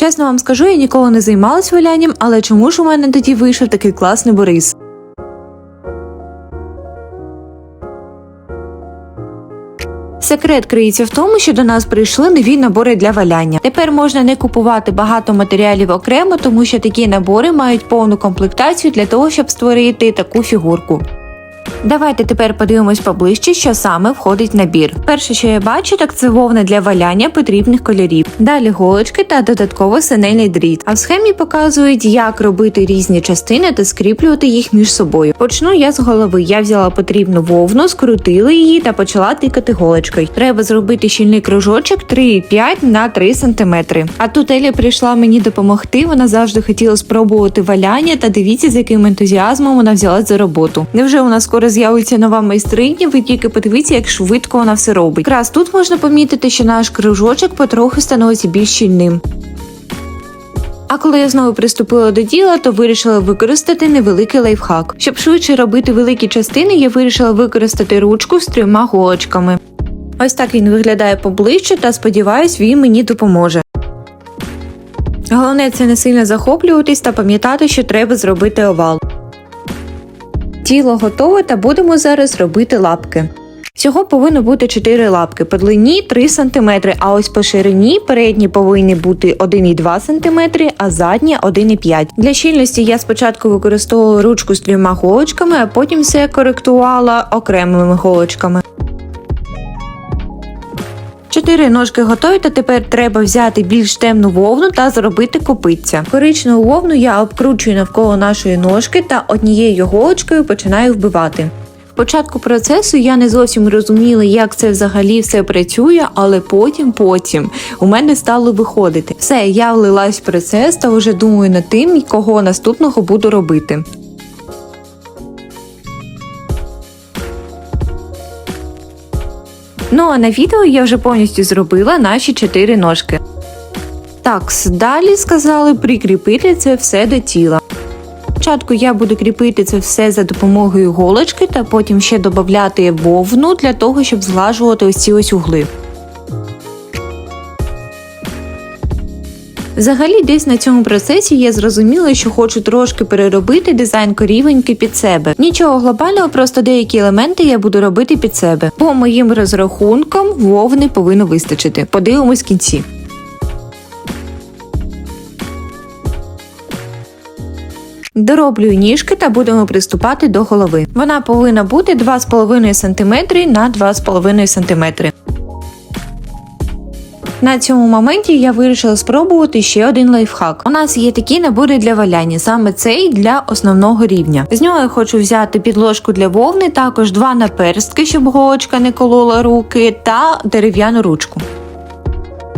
Чесно вам скажу, я ніколи не займалась валянням, але чому ж у мене тоді вийшов такий класний Борис? Секрет криється в тому, що до нас прийшли нові набори для валяння. Тепер можна не купувати багато матеріалів окремо, тому що такі набори мають повну комплектацію для того, щоб створити таку фігурку. Давайте тепер подивимось поближче, що саме входить в набір. Перше, що я бачу, так це вовна для валяння потрібних кольорів. Далі голочки та додатково синельний дріт. А в схемі показують, як робити різні частини та скріплювати їх між собою. Почну я з голови. Я взяла потрібну вовну, скрутила її та почала тикати голочкою. Треба зробити щільний кружочок 3,5 на 3 см. А тут Еля прийшла мені допомогти. Вона завжди хотіла спробувати валяння та дивіться, з яким ентузіазмом вона взялась за роботу. Невже у нас скоро з'явиться нова майстриня? Ви тільки подивіться, як швидко вона все робить. Якраз тут можна помітити, що наш кружочок потроху становиться більш щільним. А коли я знову приступила до діла, то вирішила використати невеликий лайфхак. Щоб швидше робити великі частини, я вирішила використати ручку з трьома голочками. Ось так він виглядає поближче та сподіваюсь, він мені допоможе. Головне це не сильно захоплюватись та пам'ятати, що треба зробити овал. Тіло готове та будемо зараз робити лапки. Всього повинно бути 4 лапки, по длині 3 см, а ось по ширині передні повинні бути 1,2 см, а задні 1,5 Для щільності я спочатку використовувала ручку з трьома голочками, а потім все коректувала окремими голочками. Чотири ножки готові, та тепер треба взяти більш темну вовну та зробити копиця. Коричневу вовну я обкручую навколо нашої ножки та однією голочкою починаю вбивати. В початку процесу я не зовсім розуміла, як це взагалі все працює, але потім, потім у мене стало виходити. Все, я влилась в процес та вже думаю над тим, кого наступного буду робити. Ну а на відео я вже повністю зробила наші чотири ножки. Так, далі сказали прикріпити це все до тіла. Спочатку я буду кріпити це все за допомогою голочки та потім ще додати вовну для того, щоб зглажувати ось ці ось угли. Взагалі, десь на цьому процесі я зрозуміла, що хочу трошки переробити дизайн корівеньки під себе. Нічого глобального, просто деякі елементи я буду робити під себе. По моїм розрахункам вовни повинно вистачити. Подивимось кінці. Дороблюю ніжки та будемо приступати до голови. Вона повинна бути 2,5 см на 2,5 см. На цьому моменті я вирішила спробувати ще один лайфхак. У нас є такі набори для валяння, саме цей для основного рівня. З нього я хочу взяти підложку для вовни, також два наперстки, щоб голочка не колола руки, та дерев'яну ручку.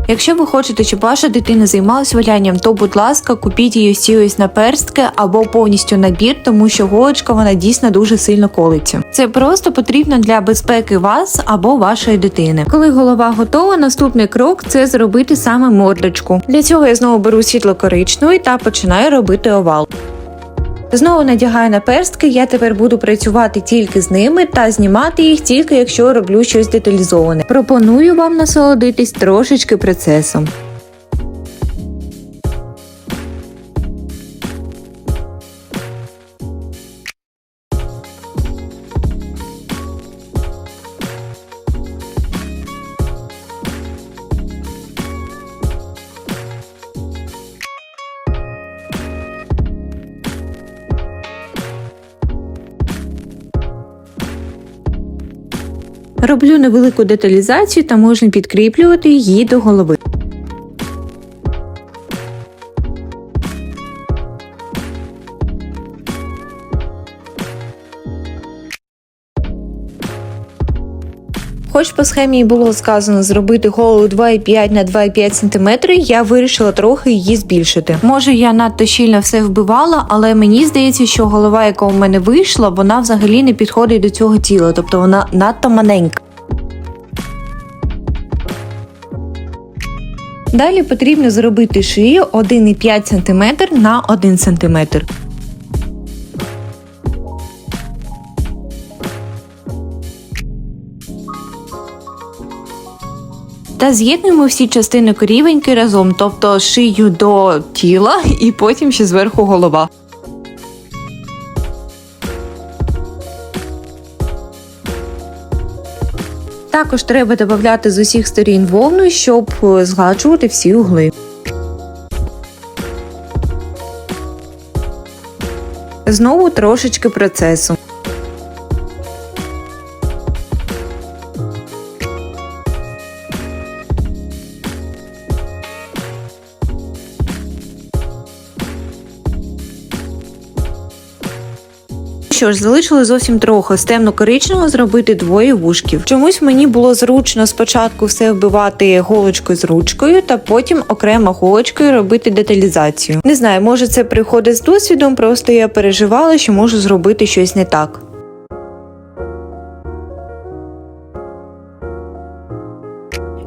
Якщо ви хочете, щоб ваша дитина займалась валянням, то будь ласка, купіть її всі ось наперстки або повністю набір, тому що голочка вона дійсно дуже сильно колиться. Це просто потрібно для безпеки вас або вашої дитини. Коли голова готова, наступний крок це зробити саме мордочку. Для цього я знову беру світло коричневий та починаю робити овал. Знову надягаю наперстки, я тепер буду працювати тільки з ними та знімати їх тільки якщо роблю щось деталізоване. Пропоную вам насолодитись трошечки процесом. Роблю невелику деталізацію та можна підкріплювати її до голови. Хоч по схемі було сказано зробити голову 2,5 на 2,5 см, я вирішила трохи її збільшити. Може, я надто щільно все вбивала, але мені здається, що голова, яка у мене вийшла, вона взагалі не підходить до цього тіла, тобто вона надто маленька. Далі потрібно зробити шию 1,5 см на 1 см. та з'єднуємо всі частини корівеньки разом, тобто шию до тіла і потім ще зверху голова. Також треба додати з усіх сторін вовну, щоб е, згладжувати всі угли. Знову трошечки процесу. Що ж, залишили зовсім трохи з темно-коричневого зробити двоє вушків. Чомусь мені було зручно спочатку все вбивати голочкою з ручкою, та потім окремо голочкою робити деталізацію. Не знаю, може це приходить з досвідом, просто я переживала, що можу зробити щось не так.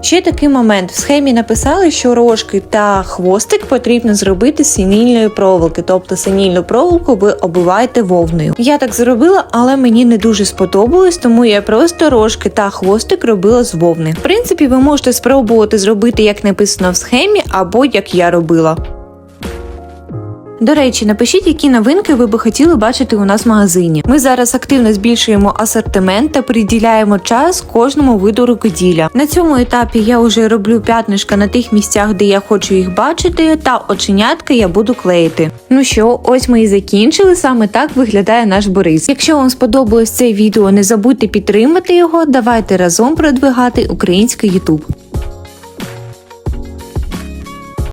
Ще такий момент. В схемі написали, що рожки та хвостик потрібно зробити з синільної проволоки, тобто синільну проволоку ви оббиваєте вовною. Я так зробила, але мені не дуже сподобалось, тому я просто рожки та хвостик робила з вовни. В принципі, ви можете спробувати зробити, як написано в схемі, або як я робила. До речі, напишіть, які новинки ви би хотіли бачити у нас в магазині. Ми зараз активно збільшуємо асортимент та приділяємо час кожному виду рукоділля. На цьому етапі я вже роблю п'ятнишка на тих місцях, де я хочу їх бачити, та оченятка я буду клеїти. Ну що, ось ми і закінчили. Саме так виглядає наш Борис. Якщо вам сподобалось це відео, не забудьте підтримати його. Давайте разом продвигати український YouTube.